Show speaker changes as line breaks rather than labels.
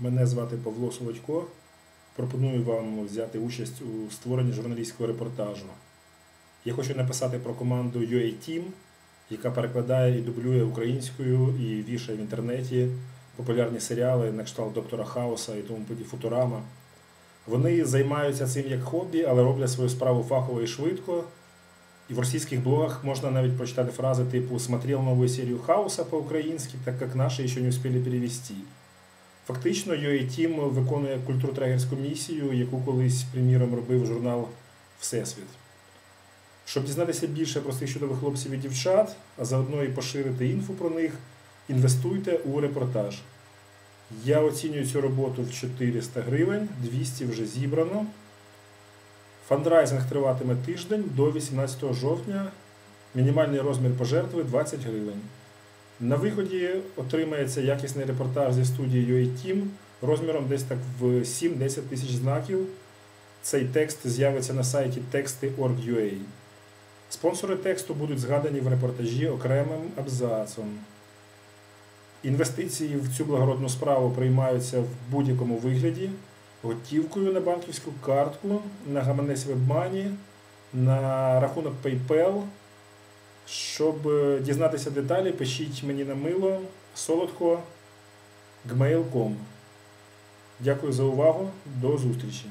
Мене звати Павло Солодько. Пропоную вам взяти участь у створенні журналістського репортажу. Я хочу написати про команду UA Team, яка перекладає і дублює українською і вішає в інтернеті популярні серіали на кшталт Доктора Хауса і тому подібне Футурама. Вони займаються цим як хобі, але роблять свою справу фахово і швидко. І в російських блогах можна навіть прочитати фрази типу «Смотрел новую серию Хауса по-українськи, так як наші ще не успіли перевести». Фактично, UA Team виконує культуртрегерську місію, яку колись, приміром, робив журнал Всесвіт. Щоб дізнатися більше про цих чудових хлопців і дівчат, а заодно і поширити інфу про них, інвестуйте у репортаж. Я оцінюю цю роботу в 400 гривень, 200 вже зібрано. Фандрайзинг триватиме тиждень до 18 жовтня. Мінімальний розмір пожертви 20 гривень. На виході отримається якісний репортаж зі студії UA Team розміром десь так в 7-10 тисяч знаків. Цей текст з'явиться на сайті тексти.org.ua. Спонсори тексту будуть згадані в репортажі окремим абзацом. Інвестиції в цю благородну справу приймаються в будь-якому вигляді готівкою на банківську картку, на гаманець WebMoney, на рахунок PayPal. Щоб е, дізнатися деталі, пишіть мені на мило солодко gmail.com. Дякую за увагу. До зустрічі!